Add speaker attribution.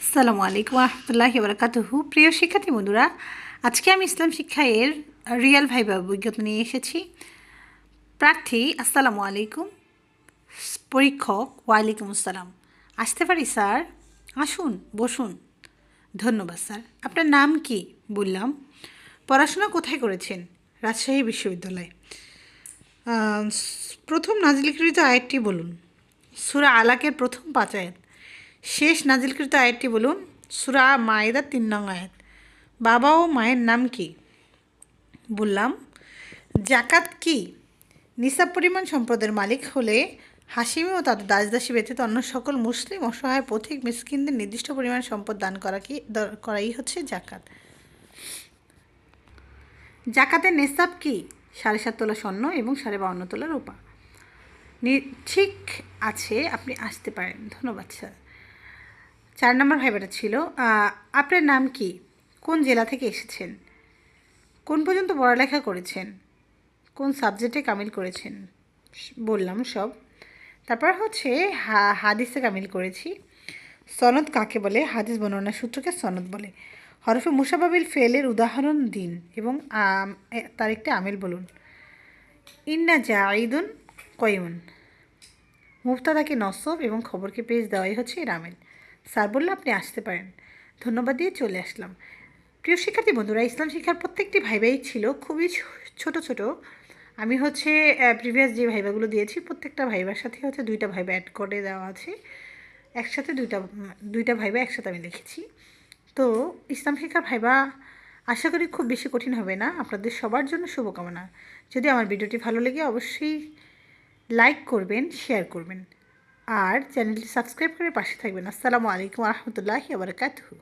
Speaker 1: আসসালামু আলাইকুম রহমতুল্লাহি বারকাতুহু প্রিয় শিক্ষার্থী বন্ধুরা, আজকে আমি ইসলাম শিক্ষা এর রিয়েল ভাইবা অভিজ্ঞতা নিয়ে এসেছি। প্রার্থী, আসসালামু আলাইকুম। পরীক্ষক, ওয়ালাইকুম আসসালাম। আসতে পারি, স্যার? আসুন, বসুন। ধন্যবাদ, স্যার। আপনার নাম কি? বললাম। পড়াশোনা কোথায় করেছেন? রাজশাহী বিশ্ববিদ্যালয়ে। প্রথম নাজিলকৃত আয়াতটি বলুন। সুরা আলাকের প্রথম পাঁচ আয়াত। শেষ নাজিলকৃত আয়াতটি বলুন, সুরা মায়েদা তিন নং আয়াত। বাবা ও মায়ের নাম কি? বললাম জাকাত কি? নিসাব পরিমাণ সম্পদের মালিক হলে হাসিমি ও তাদের দাসদাসী ব্যতীত অন্য সকল মুসলিম অসহায় পথিক মিসকিনদের নির্দিষ্ট পরিমাণ সম্পদ দান করা কি করাই হচ্ছে জাকাত জাকাতের নেসাব কি? সাড়ে সাত তোলা স্বর্ণ এবং সাড়ে বাউন্ন তোলা রূপা। ঠিক আছে, আপনি আসতে পারেন। ধন্যবাদ, স্যার। চার নম্বর ভাইবাটা ছিল। আপনার নাম কি? কোন জেলা থেকে এসেছেন? কোন পর্যন্ত পড়ালেখা করেছেন? কোন সাবজেক্টে কামিল করেছেন? বললাম সব। তারপর হচ্ছে হাদিসে কামিল করেছি। সনদ কাকে বলে? হাদিস বর্ণনা সূত্রকে সনদ বলে। হরফে মুসাবাবিল ফেলের উদাহরণ দিন এবং তার একটি আমিল বলুন। ইন্না জাইদুন কয়ুন। মুফতাদাকে নসব এবং খবরকে পেজ দেওয়াই হচ্ছে এর আমেল। স্যার বললে, আপনি আসতে পারেন। ধন্যবাদ দিয়ে চলে আসলাম। প্রিয় শিক্ষার্থী বন্ধুরা, ইসলাম শিক্ষার প্রত্যেকটি ভাইবাই ছিল খুবই ছোট ছোট। আমি হচ্ছে প্রিভিয়াস যে ভাইবাগুলো দিয়েছি, প্রত্যেকটা ভাইবার সাথে হচ্ছে দুইটা ভাইবা অ্যাড করে দেওয়া আছে। একসাথে দুইটা দুইটা ভাইবা একসাথে আমি লিখেছি। তো, ইসলাম শিক্ষার ভাইবা আশা করি খুব বেশি কঠিন হবে না। আপনাদের সবার জন্য শুভকামনা। যদি আমার ভিডিওটি ভালো লেগে, অবশ্যই লাইক করবেন শেয়ার করবেন। আর চ্যানেলটি সাবস্ক্রাইব করে পাশে থাকবেন। আসসালামু আলাইকুম রহমতুল্লাহি আবরকাতহু